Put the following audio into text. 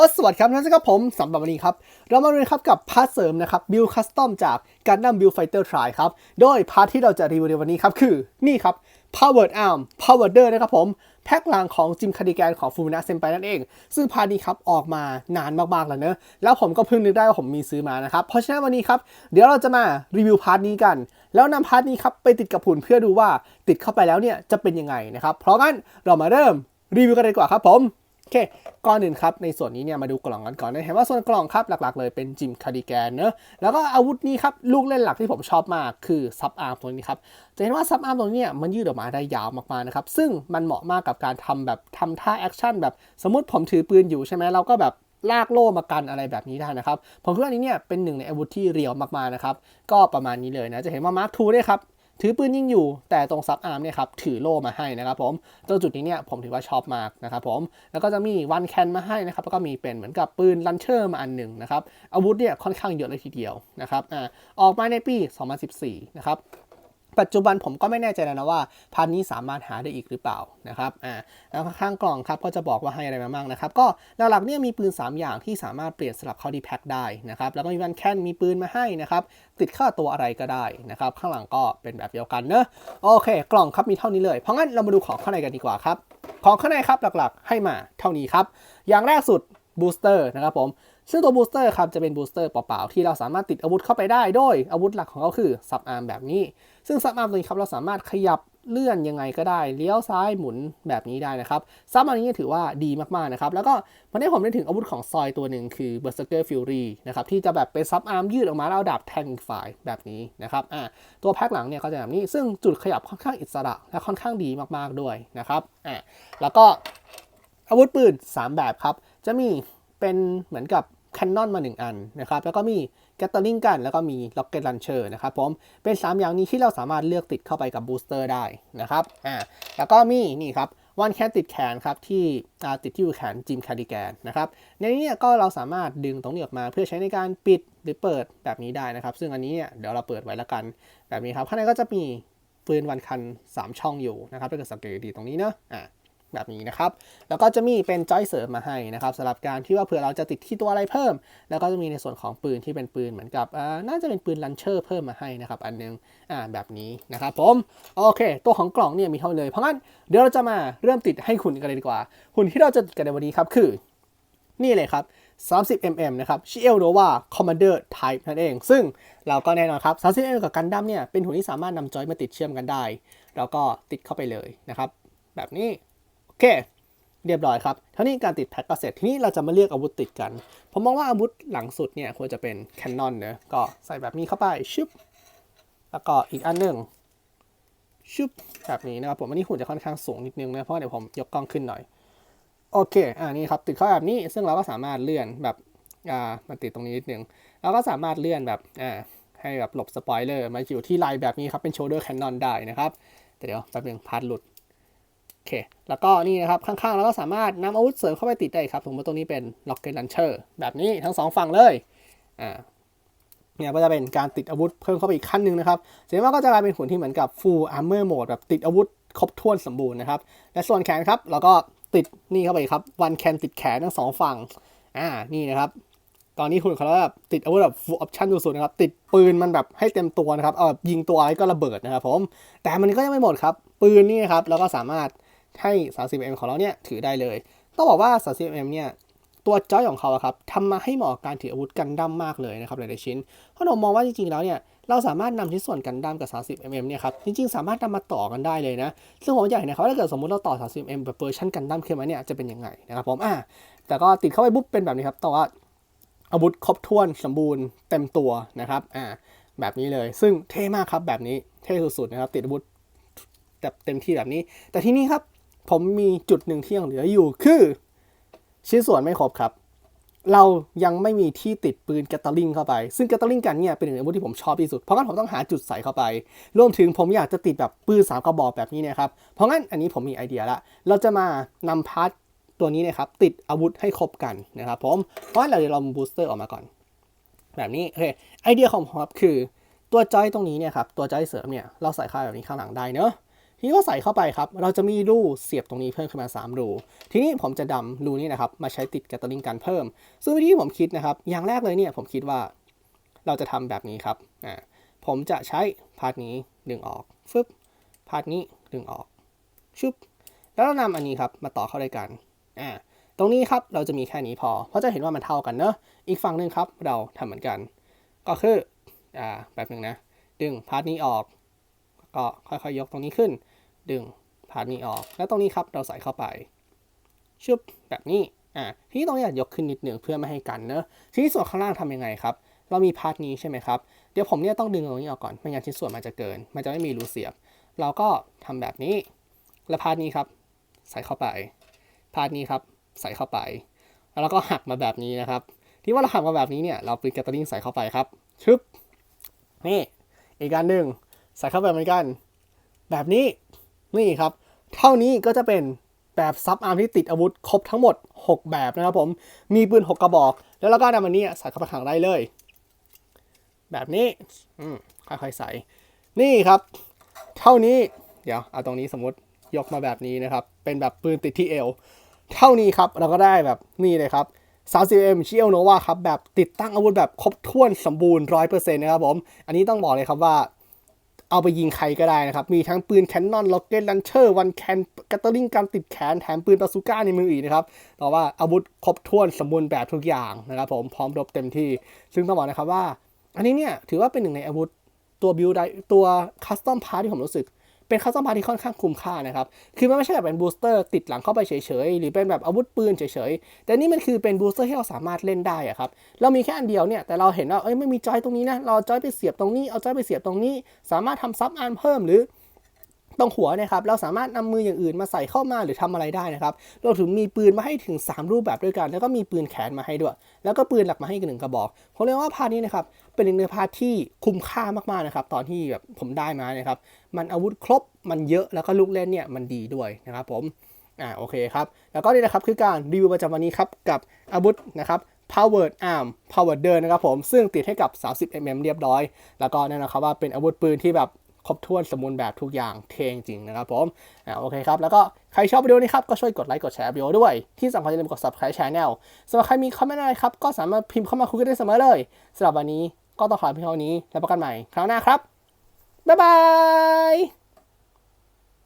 อสวัสดีครับนั่นคือผมสำหรับวันนี้ครับ เรามาเรียนครับกับพาร์ทเสริมนะครับบิลคัสตอมจากการนำบิลไฟเตอร์ทรครับ โดยพาร์ทที่เราจะรีวิวในวันนี้ครับ คือนี่ครับ Powered Arm Powered นะครับผม แพ็คหลังของจิมคาร์ดิแกนของฟูมินะเซนไปนั่นเอง ซึ่งพาร์ทนี้ครับ ออกมานานมากๆแล้วเนอะแล้วผมก็เพิ่งนึกได้ว่าผมมีซื้อมานะครับ เพราะฉะนั้นวันนี้ครับ เดี๋ยวเราจะมารีวิวพาร์ทนี้กัน แล้วนำพาร์ทนี้ครับไปติดกับหุ่นเพื่อดูว่าติดเข้าไปแล้วเนี่ยจะเป็นยังไงนะครับเพราะงั้นเรามาเริ่มรีวิวกันเลยดีกว่าครับผม โอเค ก่อนอื่นครับ ในส่วนนี้เนี่ยมาดูกล่องกันก่อนนะเห็นว่าส่วนกล่องครับ หลักๆ เลยเป็นจิมคาร์ดิแกนเนอะแล้วก็อาวุธนี้ครับ ลูกเล่นหลักที่ผมชอบมากคือซับอาร์มตัวนี้ครับ จะเห็นว่าซับอาร์มตัวนี้มันยืดออกมาได้ยาวมากๆนะครับ ซึ่งมันเหมาะมากกับการทำแบบทำท่าแอคชั่นแบบสมมติผมถือปืนอยู่ใช่ไหมเราก็แบบลากโล่มากันอะไรแบบนี้ได้นะครับ ผมคิดว่าอันนี้เนี่ยเป็นหนึ่งในอาวุธที่เรียวมากๆนะครับ ก็ประมาณนี้เลยนะ จะเห็นว่ามาร์คทูด้วยครับ ถือปืนยิงอยู่ แต่ตรงซับอาร์มเนี่ยครับถือโล่มาให้นะครับผมตรงจุดนี้เนี่ยผมถือว่าชอบมากนะครับผมแล้วก็จะมีวันแคนมาให้นะครับแล้วก็มีเป็นเหมือนกับปืนลันเชอร์มาอันหนึ่งนะครับอาวุธเนี่ยค่อนข้างเยอะเลยทีเดียวนะครับอ่าออกมาในปี 2014 นะครับ ปัจจุบันผมก็ไม่แน่ใจแล้วนะว่าพันนี้สามารถหาได้อีกหรือเปล่านะครับอ่าแล้วข้างกล่องครับก็จะบอกว่าให้อะไรมาบ้างนะครับก็หลักๆเนี่ยมีปืน 3 อย่างที่สามารถเปลี่ยนสลับเข้าที่แพ็คได้นะครับแล้วก็มีวันแคนมีปืนมาให้นะครับติดเข้าตัวอะไรก็ได้นะครับข้างหลังก็เป็นแบบเดียวกันเนอะโอเค กล่องครับมีเท่านี้เลย เพราะงั้นเรามาดูของข้างในกันดีกว่าครับของข้างในครับหลักๆ ให้มาเท่านี้ครับอย่างแรกสุดบูสเตอร์นะครับผมซึ่งตัวบูสเตอร์ครับจะเป็นบูสเตอร์เปล่าๆที่เราสามารถติดอาวุธเข้าไปได้โดยอาวุธหลักของเขาคือซับอาร์มแบบนี้ซึ่งซับอาร์มตัวนี้ครับเราสามารถขยับเลื่อนยังไงก็ได้เลี้ยวซ้ายหมุนแบบนี้ได้นะครับซับอาร์มนี้ถือว่าดีมากๆนะครับแล้วก็มันได้ผมได้ถึงอาวุธของซอยตัวหนึ่งคือ Berserker Fury นะครับที่จะแบบเป็นซับอาร์มยืดออกมาแล้วดาบแทงอีกฝ่ายแบบนี้นะครับอ่าตัวแพ็คหลังเนี่ยก็จะแบบนี้ซึ่งจุดขยับค่อนข้างอิสระและค่อนข้างดีมากๆด้วยนะครับอ่าแล้วก็อาวุธปืน 3 แบบครับ จะมีเป็นเหมือนกับ นนอนมา 1 อันนะครับแล้วก็มีแกตเตอร์ลิงกัน แล้วก็มีล็อกเก็ตลันเชอร์นะครับผมเป็น 3 อย่างนี้ที่เราสามารถเลือกติดเข้าไปกับบูสเตอร์ได้นะครับอ่าแล้วก็มีนี่ครับวันแคนติดแขนครับที่ติดที่อยู่แขนจิมคาร์ดิแกนนะครับในนี้ก็เราสามารถดึงตรงนี้ออกมาเพื่อใช้ในการปิดหรือเปิดแบบนี้ได้นะครับ ซึ่งอันนี้เนี่ยเดี๋ยวเราเปิดไว้แล้วกันแบบนี้ครับข้างในก็จะมีปืนวันคัน 3 ช่องอยู่นะครับถ้าเกิดสังเกตดีตรงนี้เนอะอ่า แบบนี้นะครับ แล้วก็จะมีเป็นจอยเสริมมาให้นะครับสำหรับการที่ว่าเผื่อเราจะติดที่ตัวอะไรเพิ่ม แล้วก็จะมีในส่วนของปืนที่เป็นปืนเหมือนกับน่าจะเป็นปืนลันเชอร์เพิ่มมาให้นะครับอันนึงอ่าแบบนี้นะครับผมโอเค ตัวของกล่องเนี่ยมีเท่าเลยเพราะงั้นเดี๋ยวเราจะมาเริ่มติดให้หุ่นกันเลยดีกว่า หุ่นที่เราจะติดกันในวันนี้ครับคือ นี่เลยครับ30 mm นะครับ Shield Nova Commander Type นั่นเอง ซึ่งเราก็แน่นอนครับ30 mm กับกันดั้มเนี่ย เป็นหุ่นที่สามารถนำจอยมาติดเชื่อมกันได้เราก็ติดเข้าไปเลยนะครับ แบบนี้ เค เรียบร้อยครับเท่านี้การติดแพ็กก็เสร็จทีนี้เราจะมาเลือกอาวุธติดกัน ผมมองว่าอาวุธหลังสุดเนี่ยควรจะเป็นแคนนอนเนอะก็ใส่แบบนี้เข้าไปชึบแล้วก็อีกอันหนึ่งชึบแบบนี้นะครับผมอันนี้หุ่นจะค่อนข้างสูงนิดนึงนะเพราะว่าเดี๋ยวผมยกกล้องขึ้นหน่อยโอเคอ่านี่ครับติดเข้าแบบนี้ซึ่งเราก็สามารถเลื่อนแบบอ่ามันติดตรงนี้นิดนึงเราก็สามารถเลื่อนแบบอ่าให้แบบหลบสปอยเลอร์มาอยู่ที่ไลน์แบบนี้ครับเป็นโชเดอร์แคนนอนได้นะครับแต่เดี๋ยวแป๊บนึงพาร์ทหลุด เค แล้วก็นี่นะครับ ข้างๆเราก็สามารถนำอาวุธเสริมเข้าไปติดได้ครับผมว่าตรงนี้เป็น Rocket Launcher แบบนี้ทั้งสองฝั่งเลย อ่า เนี่ยก็จะเป็นการติดอาวุธเพิ่มเข้าไปอีกขั้นหนึ่งนะครับเสียว่าก็จะกลายเป็นหุ่นที่เหมือนกับ full armor mode แบบติดอาวุธครบถ้วนสมบูรณ์นะครับ และส่วนแขนครับเราก็ติดนี่เข้าไปครับ one can ติดแขนทั้งสองฝั่ง อ่า นี่นะครับ ตอนนี้หุ่นเขาแบบติดอาวุธแบบ full option สุดๆนะครับ ติดปืนมันแบบให้เต็มตัวนะครับ เอาแบบยิงตัวอะไรก็ระเบิดนะครับผม แต่มันก็ยังไม่หมดครับ ปืนนี่นะครับเราก็สามารถ ให้ 30mm ของเราเนี่ยถือได้เลย ต้องบอกว่า 30mm เนี่ยตัวจอยของเขาอะครับทำมาให้เหมาะกับการถืออาวุธกันดั้มมากเลยนะครับหลายๆชิ้น เพราะผมมองว่าจริงๆแล้วเนี่ยเราสามารถนำชิ้นส่วนกันดั้มกับ 30mm เนี่ยครับจริงๆ สามารถนำมาต่อกันได้เลยนะ ซึ่งผมอยากเห็นนะครับถ้าเกิดสมมติเราต่อ 30mm แบบเวอร์ชันกันดั้มขึ้นมาเนี่ยจะเป็นยังไงนะครับผมอ่าแต่ก็ติดเข้าไปปุ๊บเป็นแบบนี้ครับแต่ว่าอาวุธครบถ้วนสมบูรณ์เต็มตัวนะครับอ่าแบบนี้เลย ซึ่งเท่มากครับแบบนี้เท่สุดๆนะครับติดอาวุธแบบเต็มที่แบบนี้ แต่ที่นี่ครับ ผมมีจุดหนึ่งที่ยังเหลืออยู่คือ ชิ้นส่วนไม่ครบครับ เรายังไม่มีที่ติดปืนแกตเตอร์ลิงเข้าไป ซึ่งแกตเตอร์ลิงกันเนี่ยเป็นหนึ่งในอาวุธที่ผมชอบที่สุด เพราะงั้นผมต้องหาจุดใส่เข้าไป รวมถึงผมอยากจะติดแบบปืนสามกระบอกแบบนี้เนะครับ เพราะงั้นอันนี้ผมมีไอเดียละ เราจะมานำพาร์ทตัวนี้นะครับติดอาวุธให้ครบกันนะครับผม เพราะงั้นเราเดี๋ยวเราบูสเตอร์ออกมาก่อน แบบนี้โอเคไอเดียของผมครับคือตัวจอยตรงนี้เนี่ยครับตัวจอยเสริมเนี่ยเราใส่เข้าแบบนี้ข้างหลังได้เนอะ ทีนี้ก็ใส่เข้าไปครับ เราจะมีรูเสียบตรงนี้เพิ่มขึ้นมา 3 รู ทีนี้ผมจะดำรูนี้นะครับมาใช้ติดแกตเตอร์ลิงกันเพิ่ม ซึ่งวิธีที่ผมคิดนะครับ อย่างแรกเลยเนี่ยผมคิดว่าเราจะทำแบบนี้ครับอ่าผมจะใช้พาร์ทนี้ดึงออกฟึบพาร์ทนี้ดึงออกชุบแล้วเรานำอันนี้ครับมาต่อเข้าด้วยกันอ่าตรงนี้ครับเราจะมีแค่นี้พอ เพราะจะเห็นว่ามันเท่ากันเนอะอีกฝั่งหนึ่งครับเราทำเหมือนกัน ก็คืออ่าแบบหนึ่งนะดึงพาร์ทนี้ออกก็ค่อยๆยกตรงนี้ขึ้น ดึงพาร์ทนี้ออก แล้วตรงนี้ครับเราใส่เข้าไปชุบแบบนี้อ่าทีนี้ตรงนี้ยกขึ้นนิดหนึ่งเพื่อไม่ให้กันเนอะทีนี้ส่วนข้างล่างทำยังไงครับ เรามีพาร์ทนี้ใช่ไหมครับเดี๋ยวผมเนี่ยต้องดึงตรงนี้ออกก่อนไม่งั้นชิ้นส่วนมันจะเกิน มันจะไม่มีรูเสียบ เราก็ทำแบบนี้ แล้วพาร์ทนี้ครับ ใส่เข้าไป พาร์ทนี้ครับใส่เข้าไป แล้วเราก็หักมาแบบนี้นะครับ ที่ว่าเราหักมาแบบนี้เนี่ยเราปืนแกตเตอร์ลิงใส่เข้าไปครับชึบนี่อีกการหนึ่งใส่เข้าไปเหมือนกัน แบบนี้ นี่ครับ เท่านี้ก็จะเป็นแบบซับอาร์มที่ติดอาวุธครบทั้งหมด 6 แบบนะครับผม มีปืน 6 กระบอก แล้วเราก็นำมันนี้ใส่เข้าไปข้างได้เลย แบบนี้ค่อยๆใส่ นี่ครับ เท่านี้ เดี๋ยวเอาตรงนี้สมมติยกมาแบบนี้นะครับ เป็นแบบปืนติดที่เอว เท่านี้ครับ เราก็ได้แบบนี่เลยครับ 30M ชิเอลโนวาครับ แบบติดตั้งอาวุธแบบครบถ้วนสมบูรณ์ 100%นะครับผม อันนี้ต้องบอกเลยครับว่า เอาไปยิงใครก็ได้นะครับ มีทั้งปืนแคนนอนล็อกเก็ตลันเชอร์วันแคนกัตเตอร์ลิงการติดแขนแถมปืนปาซูก้าในมืออีกนะครับแต่ว่าอาวุธครบถ้วนสมบูรณ์แบบทุกอย่างนะครับผมพร้อมรบเต็มที่ ซึ่งต้องบอกนะครับว่า อันนี้เนี่ยถือว่าเป็นหนึ่งในอาวุธตัวบิลไดตัวคัสตอมพาร์ที่ผมรู้สึก เป็นคาสตอมพาร์ที่ค่อนข้างคุ้มค่านะครับ คือมันไม่ใช่แบบเป็นบูสเตอร์ติดหลังเข้าไปเฉยๆ หรือเป็นแบบอาวุธปืนเฉยๆ แต่นี่มันคือเป็นบูสเตอร์ที่เราสามารถเล่นได้อะครับ เรามีแค่อันเดียวเนี่ย แต่เราเห็นว่า เอ้ยไม่มีจอยตรงนี้นะ เราเอาจอยไปเสียบตรงนี้ เอาจอยไปเสียบตรงนี้ สามารถทำซับอันเพิ่มหรือ ตรงหัวนะครับเราสามารถนำมืออย่างอื่นมาใส่เข้ามาหรือทำอะไรได้นะครับรวมถึงมีปืนมาให้ถึง 3 รูปแบบด้วยกัน แล้วก็มีปืนแขนมาให้ด้วย แล้วก็ปืนหลักมาให้อีกหนึ่งกระบอกผมเรียกว่าพาร์ทนี้นะครับเป็นหนึ่งในพาร์ทที่คุ้มค่ามากๆนะครับตอนที่แบบผมได้มานะครับมันอาวุธครบมันเยอะแล้วก็ลูกเล่นเนี่ยมันดีด้วยนะครับผมอ่าโอเคครับแล้วก็นี่นะครับคือการรีวิวประจำวันนี้ครับกับอาวุธนะครับ powered arm powered เดินนะครับผมซึ่งติดให้กับ 30 mm เรียบร้อย แล้วก็แน่นอนครับว่าเป็นอาวุธปืนที่แบบ ครบถ้วนสมบูรณ์แบบทุกอย่างเทงจริงนะครับผมอ่าโอเคครับ แล้วก็ใครชอบวิดีโอนี้ครับ ก็ช่วยกดไลค์กดแชร์วิดีโอด้วย ที่สำคัญอย่าลืมกด subscribe channel สำหรับใครมีคอมเมนต์อะไรครับ ก็สามารถพิมพ์เข้ามาคุยกันได้เสมอเลยสำหรับวันนี้ก็ต้องขอเพียงเท่านี้แล้วพบกันใหม่คราวหน้าครับบ๊ายบาย